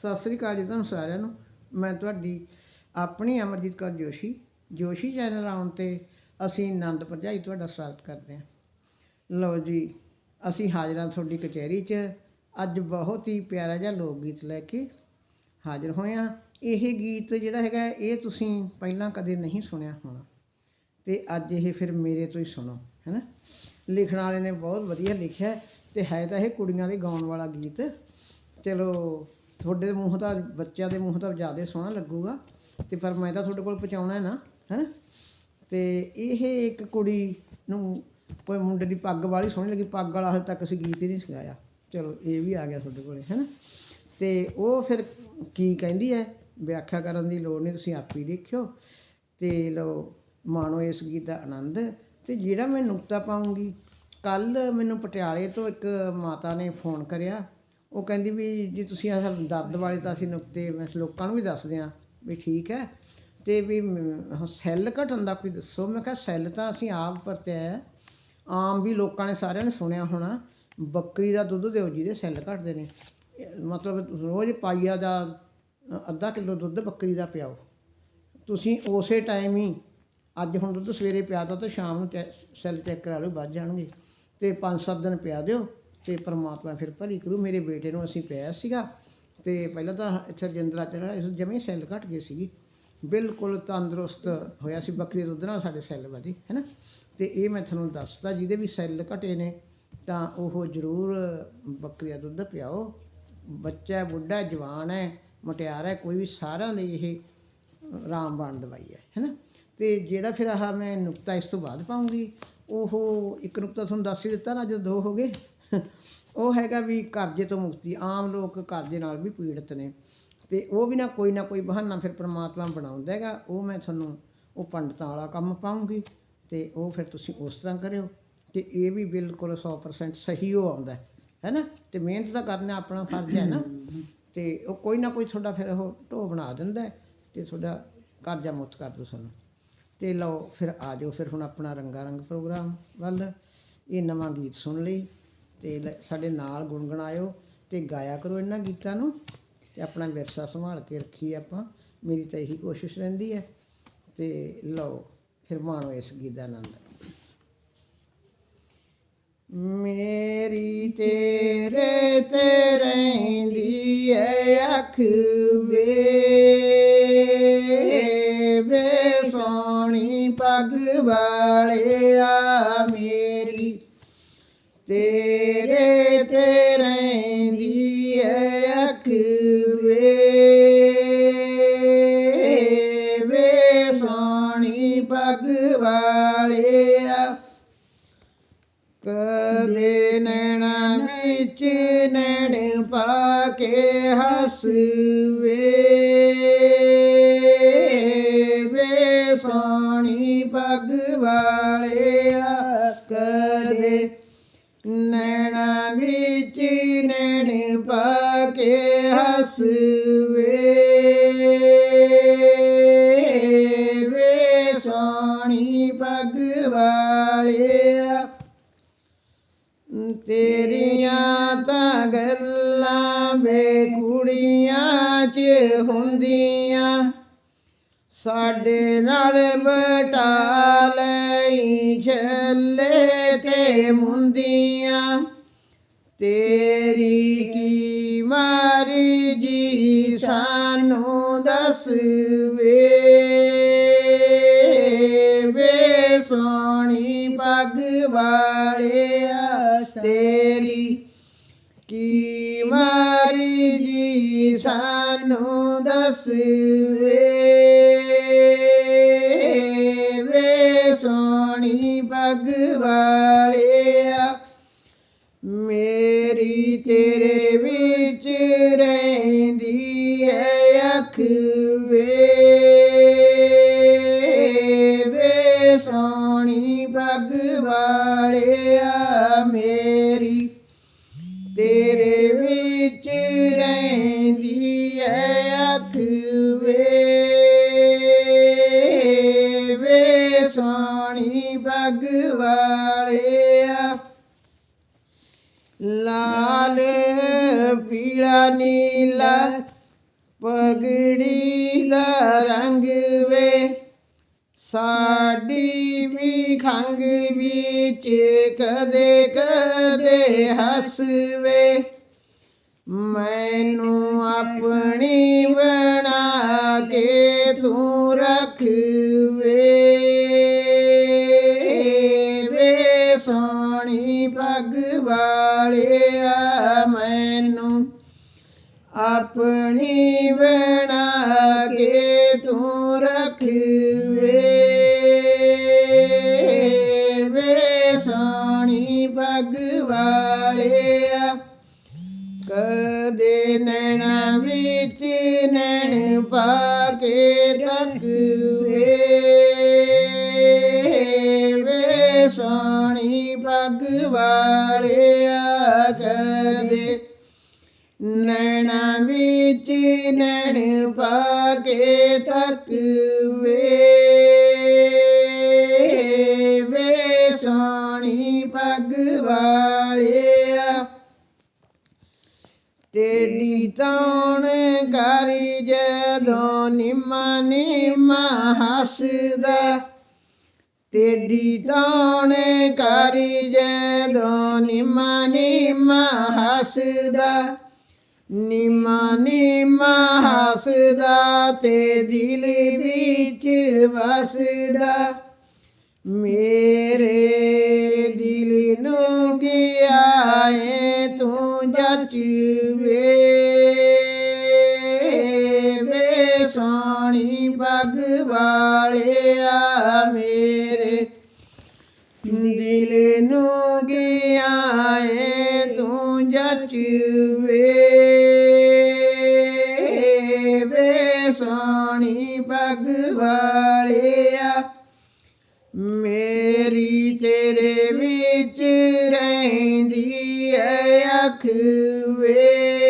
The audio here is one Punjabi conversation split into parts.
ਸਤਿ ਸ੍ਰੀ ਅਕਾਲ ਜੀ ਤੁਹਾਨੂੰ ਸਾਰਿਆਂ ਨੂੰ। ਮੈਂ ਤੁਹਾਡੀ ਆਪਣੀ ਅਮਰਜੀਤ ਕੌਰ ਜੋਸ਼ੀ। ਜੋਸ਼ੀ ਚੈਨਲ ਆਉਣ ਤੇ ਅਸੀਂ ਆਨੰਦ ਭਰਜਾਈ ਤੁਹਾਡਾ ਸਵਾਗਤ ਕਰਦੇ ਹਾਂ। ਲਓ ਜੀ, ਅਸੀਂ ਹਾਜ਼ਰਾਂ ਤੁਹਾਡੀ ਕਚਹਿਰੀ 'ਚ। ਅੱਜ ਬਹੁਤ ਹੀ ਪਿਆਰਾ ਜਿਹਾ ਲੋਕ ਗੀਤ ਲੈ ਕੇ ਹਾਜ਼ਰ ਹੋਏ ਹਾਂ। ਇਹ ਗੀਤ ਜਿਹੜਾ ਹੈਗਾ, ਇਹ ਤੁਸੀਂ ਪਹਿਲਾਂ ਕਦੇ ਨਹੀਂ ਸੁਣਿਆ ਹੋਣਾ। ਤੇ ਅੱਜ ਇਹ ਫਿਰ ਮੇਰੇ ਤੋਂ ਹੀ ਸੁਣੋ ਹੈਨਾ ਲਿਖਣ ਵਾਲੇ ਨੇ ਬਹੁਤ ਵਧੀਆ ਲਿਖਿਆ ਤੇ ਹੈ ਤਾਂ ਇਹ ਕੁੜੀਆਂ ਦੇ ਗਾਉਣ ਵਾਲਾ ਗੀਤ। ਚਲੋ ਤੁਹਾਡੇ ਮੂੰਹ ਦਾ ਬੱਚਿਆਂ ਦੇ ਮੂੰਹ ਦਾ ਜ਼ਿਆਦਾ ਸੋਹਣਾ ਲੱਗੂਗਾ ਤੇ ਪਰ ਮੈਂ ਤਾਂ ਤੁਹਾਡੇ ਕੋਲ ਪਹੁੰਚਾਉਣਾ ਹੈ ਨਾ ਹੈਨਾ ਤੇ ਇਹ ਇੱਕ ਕੁੜੀ ਨੂੰ ਕੋਈ ਮੁੰਡੇ ਦੀ ਪੱਗ ਵਾਲੀ ਸੋਹਣੀ ਲੱਗੀ, ਪੱਗ ਵਾਲਾ ਹਜੇ ਤੱਕ ਅਸੀਂ ਗੀਤ ਹੀ ਨਹੀਂ ਸਿਖਾਇਆ। ਚਲੋ, ਇਹ ਵੀ ਆ ਗਿਆ ਤੁਹਾਡੇ ਕੋਲੇ ਹੈਨਾ ਤੇ ਉਹ ਫਿਰ ਕੀ ਕਹਿੰਦੀ ਹੈ? ਵਿਆਖਿਆ ਕਰਨ ਦੀ ਲੋੜ ਨਹੀਂ, ਤੁਸੀਂ ਆਪ ਹੀ ਦੇਖਿਓ। ਤੇ ਲਓ, ਮਾਣੋ ਇਸ ਗੀਤ ਦਾ ਆਨੰਦ। ਤੇ ਜਿਹੜਾ ਮੈਂ ਨੁਕਤਾ ਪਾਉਂਗੀ ਕੱਲ ਮੈਨੂੰ ਪਟਿਆਲੇ ਤੋਂ ਇੱਕ ਮਾਤਾ ਨੇ ਫੋਨ ਕਰਿਆ। ਉਹ ਕਹਿੰਦੀ ਵੀ ਜੀ ਤੁਸੀਂ ਆਹ ਦਰਦ ਵਾਲੇ ਤਾਂ ਅਸੀਂ ਨੁਕਤੇ, ਮੈਂ ਲੋਕਾਂ ਨੂੰ ਵੀ ਦੱਸਦੇ ਆ ਵੀ ਠੀਕ ਹੈ। ਤੇ ਵੀ ਸੈੱਲ ਘਟਣ ਦਾ ਕੋਈ ਦੱਸੋ। ਮੈਂ ਕਿਹਾ ਸੈੱਲ ਤਾਂ ਅਸੀਂ ਆਪ ਵਰਤਿਆ ਆਮ ਵੀ ਲੋਕਾਂ ਨੇ ਸਾਰਿਆਂ ਨੇ ਸੁਣਿਆ ਹੋਣਾ, ਬੱਕਰੀ ਦਾ ਦੁੱਧ ਦਿਓ ਜਿਹਦੇ ਸੈੱਲ ਘਟਦੇ ਨੇ। ਮਤਲਬ ਰੋਜ਼ ਪਾਈਆ ਦਾ ਅੱਧਾ ਕਿਲੋ ਦੁੱਧ ਬੱਕਰੀ ਦਾ ਪਿਆਓ। ਤੁਸੀਂ ਉਸੇ ਟਾਈਮ ਹੀ, ਅੱਜ ਹੁਣ ਦੁੱਧ ਸਵੇਰੇ ਪਿਆ ਤਾ ਤਾਂ ਸ਼ਾਮ ਨੂੰ ਚੈ- ਸੈੱਲ ਚੈੱਕ ਕਰਾ ਲਓ ਵੱਧ ਜਾਣਗੇ। ਤੇ 5-7 ਦਿਨ ਪਿਆ ਦਿਓ। ਤੇ ਪਰਮਾਤਮਾ ਫਿਰ ਭਲੀ ਕਰੂ। ਮੇਰੇ ਬੇਟੇ ਨੂੰ ਅਸੀਂ ਪਿਆ ਸੀਗਾ ਤੇ ਪਹਿਲਾਂ ਤਾਂ ਇੱਥੇ ਰਜਿੰਦਰਾ ਚ ਰਿਹਾ ਇਸ ਜਮੇ ਸੈੱਲ ਘਟ ਗਏ ਸੀਗੀ। ਬਿਲਕੁਲ ਤੰਦਰੁਸਤ ਹੋਇਆ ਸੀ, ਬੱਕਰੀ ਦੁੱਧ ਨਾਲ ਸਾਡੇ ਸੈੱਲ ਵਧੇ, ਹੈਨਾ? ਤੇ ਇਹ ਮੈਂ ਤੁਹਾਨੂੰ ਦੱਸਦਾ ਜਿਹਦੇ ਵੀ ਸੈੱਲ ਘਟੇ ਨੇ, ਤਾਂ ਉਹ ਜ਼ਰੂਰ ਬੱਕਰੀ ਦਾ ਦੁੱਧ ਪਿਆਓ। ਬੱਚਾ ਬੁੱਢਾ ਜਵਾਨ ਹੈ, ਮੁਟਿਆਰ ਹੈ, ਕੋਈ ਵੀ ਸਾਰਿਆਂ ਲਈ ਇਹ ਰਾਮਬਾਣ ਦਵਾਈ ਹੈ, ਹੈਨਾ? ਤੇ ਜਿਹੜਾ ਫਿਰ ਆਹ ਮੈਂ ਨੁਕਤਾ ਇਸ ਤੋਂ ਬਾਅਦ ਪਾਉਂਗੀ, ਉਹ ਇੱਕ ਨੁਕਤਾ ਤੁਹਾਨੂੰ ਦੱਸ ਹੀ ਦਿੱਤਾ ਨਾ, ਜਦੋਂ ਦੋ ਹੋ ਗਏ। ਉਹ ਹੈਗਾ ਵੀ ਕਰਜ਼ੇ ਤੋਂ ਮੁਕਤੀ, ਆਮ ਲੋਕ ਕਰਜ਼ੇ ਨਾਲ ਵੀ ਪੀੜਤ ਨੇ। ਤੇ ਉਹ ਵੀ ਨਾ ਕੋਈ ਨਾ ਕੋਈ ਬਹਾਨਾ ਫਿਰ ਪ੍ਰਮਾਤਮਾ ਬਣਾਉਂਦਾ ਹੈਗਾ। ਉਹ ਮੈਂ ਤੁਹਾਨੂੰ, ਉਹ ਪੰਡਤਾਂ ਵਾਲਾ ਕੰਮ ਪਾਉਂਗੀ ਤੇ ਉਹ ਫਿਰ ਤੁਸੀਂ ਉਸ ਤਰ੍ਹਾਂ ਕਰਿਓ ਤੇ ਇਹ ਵੀ ਬਿਲਕੁਲ 100% ਸਹੀ ਹੋ ਆਉਂਦਾ ਹੈ ਨਾ? ਤੇ ਮਿਹਨਤ ਤਾਂ ਕਰਨਾ ਆਪਣਾ ਫਰਜ਼ ਹੈ ਨਾ? ਤੇ ਉਹ ਕੋਈ ਨਾ ਕੋਈ ਤੁਹਾਡਾ ਫਿਰ ਉਹ ਢੋ ਬਣਾ ਦਿੰਦਾ ਹੈ ਤੇ ਤੁਹਾਡਾ ਕਰਜ਼ਾ ਮੁਕਤ ਕਰ ਦੋ ਸਾਨੂੰ। ਤੇ ਲਓ ਫਿਰ ਆ ਜਾਓ ਫਿਰ ਹੁਣ ਆਪਣਾ ਰੰਗਾ ਰੰਗ ਪ੍ਰੋਗਰਾਮ ਵੱਲ। ਇਹ ਨਵਾਂ ਗੀਤ ਸੁਣ ਲਈ। ਤੇ ਸਾਡੇ ਨਾਲ ਗੁੰਗਣਾਇਓ ਤੇ ਗਾਇਆ ਕਰੋ ਇਹਨਾਂ ਗੀਤਾਂ ਨੂੰ ਤੇ ਆਪਣਾ ਵਿਰਸਾ ਸੰਭਾਲ ਕੇ ਰੱਖੀ ਆਪਾਂ। ਮੇਰੀ ਤਾਂ ਇਹੀ ਕੋਸ਼ਿਸ਼ ਰਹਿੰਦੀ ਹੈ ਤੇ ਲਓ, ਫਿਰ ਮਾਣੋ ਇਸ ਗੀਤ ਦਾ ਆਨੰਦ। ਮੇਰੀ ਤੇਰੇ ਤੇ ਰਹਿੰਦੀ ਐ ਅੱਖ ਵੇ ਵੇ ਸੋਹਣੀ ਪੱਗ ਵਾਲਿਆ ਮੇਰੀ। ਤੇਰੇ ਤੇ ਰਹਿੰਦੀ ਐ ਅੱਖ ਵੇ। ਵੇ ਸੋਹਣੀ ਪੱਗ ਵਾਲਿਆ, ਕਦੇ ਨੈਣਾ ਵਿੱਚ ਨੈਣ ਪਾ ਕੇ ਹੱਸਵੇ। ਵੇ ਸੋਹਣੀ ਪੱਗ ਵਾਲਿਆ ਨੈਣ ਪਾ ਕੇ ਹੱਸਵੇ। ਵੇ ਸੋਹਣੀ ਪੱਗ ਤੇਰੀਆਂ ਤਾਂ ਗੱਲਾਂ ਵੇ ਕੁੜੀਆਂ 'ਚ ਹੁੰਦੀਆਂ। ਸਾਡੇ ਨਾਲ ਬਟਾ ਲਈ ਛੱਲੇ ਤੇ ਮੁੰਦੀਆਂ। ਤੇਰੀ ਕੀ ਮਾਰੀ ਜੀ ਸਾਨੂੰ ਦੱਸ ਵੇ। ਵੇ ਸੋਣੀ ਪੱਗ ਵਾਲਿਆ, ਤੇਰੀ ਕੀ ਮਾਰੀ ਜੀ ਸਾਨੂੰ ਦੱਸ ਵੇ। ਮੇਰੀ, ਤੇਰੇ ਵਿੱਚ ਰਹਿੰਦੀ ਹੈ ਅੱਖ ਵੇ ਵੇ ਸੋਹਣੀ ਪੱਗ ਲਾਲ, ਪੀਲਾ, ਨੀਲਾ, ਪਗੜੀ ਦਾ ਰੰਗ ਵੇ। ਸਾਡੀ ਵੀ ਖੰਗ ਵਿੱਚ ਕਦੇ ਕਦੇ ਹੱਸਵੇ। ਮੈਨੂੰ ਆਪਣੀ ਬਣਾ ਕੇ ਤੂੰ ਰੱਖ ਵੇ ਸੋਹਣੀ ਪੱਗ ਵਾਲਿਆ, ਮੈਨੂੰ ਆਪਣੀ ਬਣਾ ਕੇ ਤੂੰ ਰੱਖ ਕਦੇ ਨੈਣਾ ਵਿੱਚ ਨੈਣ ਪਾ ਕੇ ਤੱਕਵੇ ਵੇ ਸੋਹਣੀ ਪੱਗ ਵਾਲਿਆ ਕਦੇ। ਨੈਣਾ ਵਿੱਚ ਨੈਣ ਪਾ ਕੇ ਤੱਕਵੇ ਜਦੋਂ ਨਿਮਾ ਨਿਮਾ ਹੱਸਦਾ ਤੇਰੀ ਤੌਣ ਕਰੀ ਜਦੋਂ ਨਿਮਾ ਨਿਮਾ ਹੱਸਦਾ ਨਿਮਾ ਨਿਮਾ ਹੱਸਦਾ ਤੇ ਦਿਲ ਵਿੱਚ ਵਸਦਾ। ਮੇਰੇ ਦਿਲ ਨੂੰ ਗਿਆ ਏ ਤੂੰ ਜਚਵੇ ਵੇ ਸੋਹਣੀ ਵਾਲਿਆ ਮੇਰੇ। ਦਿਲ ਨੂੰ ਗਿਆ ਏ ਤੂੰ ਜਚਵੇ। ਵੇ ਸੋਣੀ ਪਗ ਵਾਲਿਆ, ਮੇਰੀ ਤੇਰੇ ਵਿੱਚ ਰਹਿੰਦੀ ਐ ਅੱਖ ਵੇ।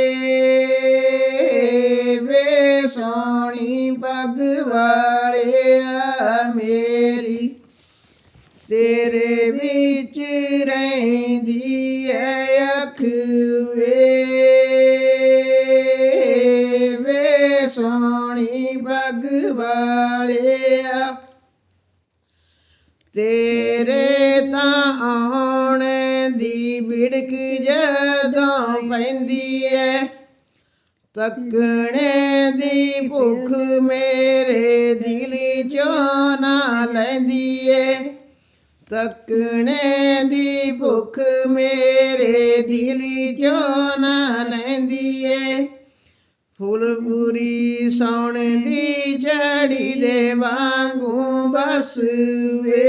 ਪੱਗ ਵਾਲਿਆ ਮੇਰੀ, ਤੇਰੇ ਵਿੱਚ ਰਹਿੰਦੀ ਐ ਅੱਖ ਵੇ। ਵੇ ਸੋਹਣੀ ਪੱਗ ਵਾਲਿਆ, ਤੇਰੇ ਤਾਂ ਆਉਣ ਦੀ ਬਿੜਕ ਜਦੋਂ ਪੈਂਦੀ ਐ। ਤੱਕਣੇ ਦੀ ਭੁੱਖ ਮੇਰੇ ਦਿਲ ਚੋਂ ਨਾ ਲੈਂਦੀ ਏ ਤੱਕਣੇ ਦੀ ਭੁੱਖ ਮੇਰੇ ਦਿਲ ਚੋਂ ਨਾ ਲੈਂਦੀ ਏ ਫੁੱਲਪੁਰੀ ਸੌਣ ਦੀ ਝੜੀ ਦੇ ਵਾਂਗੂ ਬਸ ਵੇ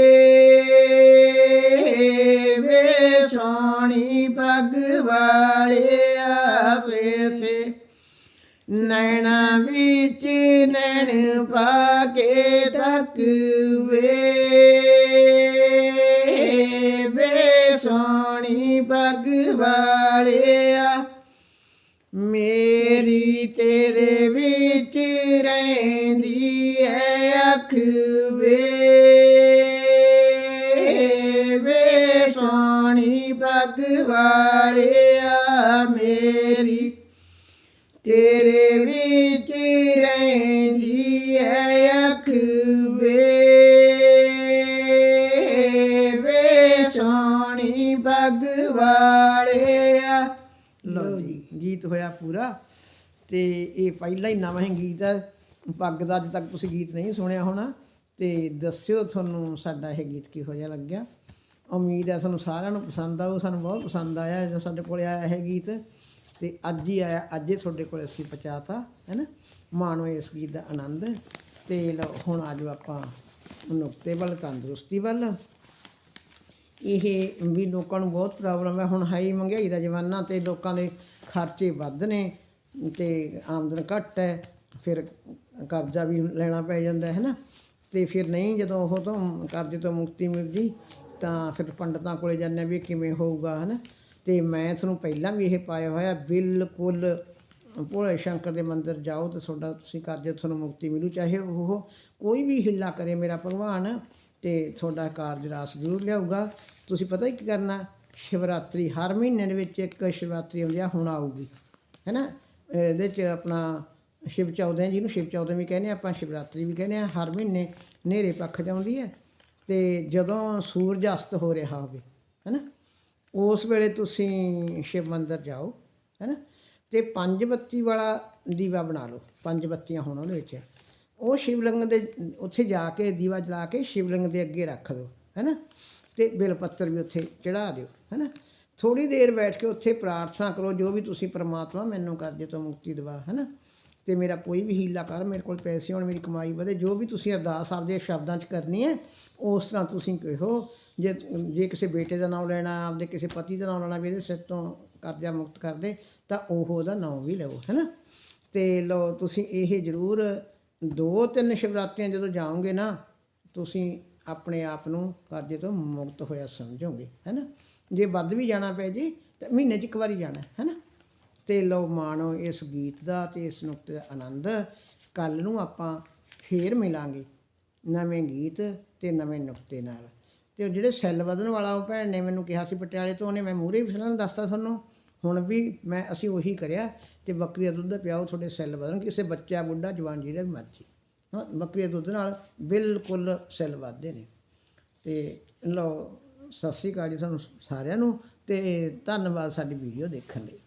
ਵੇ ਸੋਹਣੀ ਪੱਗ ਵਾਲਿਆ ਵੇ ਤੇ। ਨੈਣਾ ਵਿੱਚ ਨੈਣ ਪਾ ਕੇ ਤੱਕ ਵੇ। ਵੇ ਸੋਹਣੀ ਪੱਗ ਵਾਲਿਆ, ਮੇਰੀ ਤੇਰੇ ਵਿੱਚ ਰਹਿੰਦੀ ਹੈ ਅੱਖ ਵੇ। ਵੇ ਸੋਹਣੀ ਪੱਗ ਵਾਲਿਆ ਲਓ ਜੀ, ਗੀਤ ਹੋਇਆ ਪੂਰਾ ਤੇ ਇਹ ਪਹਿਲਾ ਹੀ ਨਵਾਂ ਹੀ ਗੀਤ ਹੈ। ਪੱਗ ਦਾ ਅੱਜ ਤੱਕ ਤੁਸੀਂ ਗੀਤ ਨਹੀਂ ਸੁਣਿਆ ਹੋਣਾ ਤੇ ਦੱਸਿਓ ਤੁਹਾਨੂੰ ਸਾਡਾ ਇਹ ਗੀਤ ਕਿਹੋ ਜਿਹਾ ਲੱਗਿਆ। ਉਮੀਦ ਹੈ ਤੁਹਾਨੂੰ ਸਾਰਿਆਂ ਨੂੰ ਪਸੰਦ ਆਊ, ਸਾਨੂੰ ਬਹੁਤ ਪਸੰਦ ਆਇਆ ਜਦੋਂ ਸਾਡੇ ਕੋਲੇ ਆਇਆ ਇਹ ਗੀਤ ਤੇ ਅੱਜ ਹੀ ਆਇਆ, ਅੱਜ ਹੀ ਤੁਹਾਡੇ ਕੋਲੇ ਅਸੀਂ ਪਹੁੰਚਾਤਾ, ਹੈ ਨਾ? ਮਾਣੋ ਇਸ ਗੀਤ ਦਾ ਆਨੰਦ ਤੇ ਲਓ, ਹੁਣ ਆਜੋ ਆਪਾਂ ਨੁਕਤੇ ਵੱਲ, ਤੰਦਰੁਸਤੀ ਵੱਲ। ਇਹ ਵੀ ਲੋਕਾਂ ਨੂੰ ਬਹੁਤ ਪ੍ਰੋਬਲਮ ਹੈ। ਹੁਣ ਹਾਈ ਮਹਿੰਗਾਈ ਦਾ ਜ਼ਮਾਨਾ ਤੇ ਲੋਕਾਂ ਦੇ ਖਰਚੇ ਵੱਧ ਨੇ ਤੇ ਆਮਦਨ ਘੱਟ ਹੈ। ਫਿਰ ਕਰਜ਼ਾ ਵੀ ਲੈਣਾ ਪੈ ਜਾਂਦਾ ਹੈ ਨਾ। ਤੇ ਫਿਰ ਨਹੀਂ ਜਦੋਂ ਉਹ ਤੋਂ ਕਰਜ਼ੇ ਤੋਂ ਮੁਕਤੀ ਮਿਲਦੀ, ਤਾਂ ਫਿਰ ਪੰਡਤਾਂ ਕੋਲੇ ਜਾਂਦੇ ਵੀ ਇਹ ਕਿਵੇਂ ਹੋਊਗਾ, ਹੈ ਨਾ। ਤੇ ਮੈਂ ਤੁਹਾਨੂੰ ਪਹਿਲਾਂ ਵੀ ਇਹ ਪਾਇਆ ਹੋਇਆ, ਬਿਲਕੁਲ ਭੋਲੇ ਸ਼ੰਕਰ ਦੇ ਮੰਦਿਰ ਜਾਓ ਤੇ ਤੁਹਾਡਾ ਤੁਸੀਂ ਕਰਜ਼ੇ ਤੋਂ ਤੁਹਾਨੂੰ ਮੁਕਤੀ ਮਿਲੂ, ਚਾਹੇ ਉਹ ਕੋਈ ਵੀ ਹਿੱਲਾ ਕਰੇ ਮੇਰਾ ਭਗਵਾਨ, ਤੇ ਤੁਹਾਡਾ ਕਾਰਜ ਰਾਸ ਜ਼ਰੂਰ ਲਿਆਊਗਾ। ਤੁਸੀਂ ਪਤਾ ਹੀ ਕੀ ਕਰਨਾ? ਸ਼ਿਵਰਾਤਰੀ, ਹਰ ਮਹੀਨੇ ਦੇ ਵਿੱਚ ਇੱਕ ਸ਼ਿਵਰਾਤਰੀ ਆਉਂਦੀ ਆ, ਹੁਣ ਆਊਗੀ, ਹੈ ਨਾ? ਇਹਦੇ ਚ ਆਪਣਾ ਸ਼ਿਵ ਚੌਦੇ ਜਿਹਨੂੰ ਸ਼ਿਵ ਚੌਦੇ ਵੀ ਕਹਿੰਦੇ ਆ, ਆਪਾਂ ਸ਼ਿਵਰਾਤਰੀ ਵੀ ਕਹਿੰਦੇ ਆ, ਹਰ ਮਹੀਨੇ ਹਨੇਰੇ ਪੱਖ ਜਾਂਦੀ ਹੈ ਤੇ ਜਦੋਂ ਸੂਰਜ ਅਸਤ ਹੋ ਰਿਹਾ ਹੋਵੇ ਹੈਨਾ ਉਸ ਵੇਲੇ ਤੁਸੀਂ ਸ਼ਿਵ ਮੰਦਰ ਜਾਓ ਹੈਨਾ ਤੇ ਪੰਜ ਬੱਤੀ ਵਾਲਾ ਦੀਵਾ ਬਣਾ ਲਓ, ਪੰਜ ਬੱਤੀਆਂ ਹੋਣ ਉਹਦੇ ਵਿੱਚ। ਉਹ ਸ਼ਿਵਲਿੰਗ ਦੇ ਉੱਥੇ ਜਾ ਕੇ ਦੀਵਾ ਜਲਾ ਕੇ ਸ਼ਿਵਲਿੰਗ ਦੇ ਅੱਗੇ ਰੱਖ ਦਿਓ ਹੈਨਾ ਤੇ ਬਿਲ ਪੱਤਰ ਵੀ ਉੱਥੇ ਚੜਾ ਦਿਓ, ਹੈਨਾ? ਥੋੜੀ ਦੇਰ ਬੈਠ ਕੇ ਉੱਥੇ ਪ੍ਰਾਰਥਨਾ ਕਰੋ, ਜੋ ਵੀ ਤੁਸੀਂ ਪ੍ਰਮਾਤਮਾ ਮੈਨੂੰ ਕਰਜ਼ੇ ਤੋਂ ਮੁਕਤੀ ਦਿਵਾ, ਹੈਨਾ? ਤੇ ਮੇਰਾ ਕੋਈ ਵੀ ਹੀਲਾ ਕਰ, ਮੇਰੇ ਕੋਲ ਪੈਸੇ ਹੋਣ, ਮੇਰੀ ਕਮਾਈ ਵਧੇ, ਜੋ ਵੀ ਤੁਸੀਂ ਅਰਦਾਸ ਆਪਦੇ ਸ਼ਬਦਾਂ 'ਚ ਕਰਨੀ ਹੈ, ਉਸ ਤਰ੍ਹਾਂ ਤੁਸੀਂ ਕਹੋ। ਜੇ ਜੇ ਕਿਸੇ ਬੇਟੇ ਦਾ ਨਾਮ ਲੈਣਾ, ਆਪਦੇ ਕਿਸੇ ਪਤੀ ਦਾ ਨਾਮ ਲੈਣਾ, ਵੀ ਇਹਦੇ ਸਿਰ ਤੋਂ ਕਰਜ਼ਾ ਮੁਕਤ ਕਰ ਦੇ, ਤਾਂ ਉਹ ਉਹਦਾ ਨਾਮ ਵੀ ਲਵੋ, ਹੈਨਾ? ਤੇ ਲੋ, ਤੁਸੀਂ ਇਹ ਜ਼ਰੂਰ ਦੋ ਤਿੰਨ ਸ਼ਿਵਰਾਤਰੀਆਂ ਜਦੋਂ ਜਾਓਗੇ ਨਾ, ਤੁਸੀਂ ਆਪਣੇ ਆਪ ਨੂੰ ਕਰਜ਼ੇ ਤੋਂ ਮੁਕਤ ਹੋਇਆ ਸਮਝੋਗੇ, ਹੈਨਾ? ਜੇ ਵੱਧ ਵੀ ਜਾਣਾ ਪਏ ਜੇ, ਤਾਂ ਮਹੀਨੇ 'ਚ ਇੱਕ ਵਾਰੀ ਜਾਣਾ, ਹੈਨਾ? ਤੇ ਲਓ ਮਾਣੋ ਇਸ ਗੀਤ ਦਾ ਤੇ ਇਸ ਨੁਕਤੇ ਦਾ ਆਨੰਦ ਕੱਲ ਨੂੰ ਆਪਾਂ ਫੇਰ ਮਿਲਾਂਗੇ ਨਵੇਂ ਗੀਤ ਤੇ ਨਵੇਂ ਨੁਕਤੇ ਨਾਲ। ਤੇ ਉਹ ਜਿਹੜੇ ਸੈੱਲ ਵਧਣ ਵਾਲਾ ਉਹ ਭੈਣ ਨੇ ਮੈਨੂੰ ਕਿਹਾ ਸੀ ਪਟਿਆਲੇ ਤੋਂ, ਉਹਨੇ ਮੈਂ ਮੂਹਰੇ ਵੀ ਫਿਲਮ ਦੱਸਤਾ ਤੁਹਾਨੂੰ, ਹੁਣ ਵੀ ਮੈਂ, ਅਸੀਂ ਉਹੀ ਕਰਿਆ ਤੇ ਬੱਕਰੀ ਦਾ ਦੁੱਧ ਪਿਆਓ ਤੁਹਾਡੇ ਸੈੱਲ ਵਧਣ, ਕਿਸੇ ਬੱਚਾ, ਬੁੱਢਾ, ਜਵਾਨ ਜਿਹੜਾ ਵੀ ਮਰਜ਼ੀ। ਹਾਂ ਬੱਕਰੀ ਦੇ ਦੁੱਧ ਨਾਲ ਬਿਲਕੁਲ ਸੈੱਲ ਵੱਧਦੇ ਨੇ। ਤੇ ਲਓ, ਸਤਿ ਸ਼੍ਰੀ ਅਕਾਲ ਜੀ ਤੁਹਾਨੂੰ ਸਾਰਿਆਂ ਨੂੰ ਤੇ ਧੰਨਵਾਦ ਸਾਡੀ ਵੀਡੀਓ ਦੇਖਣ ਲਈ।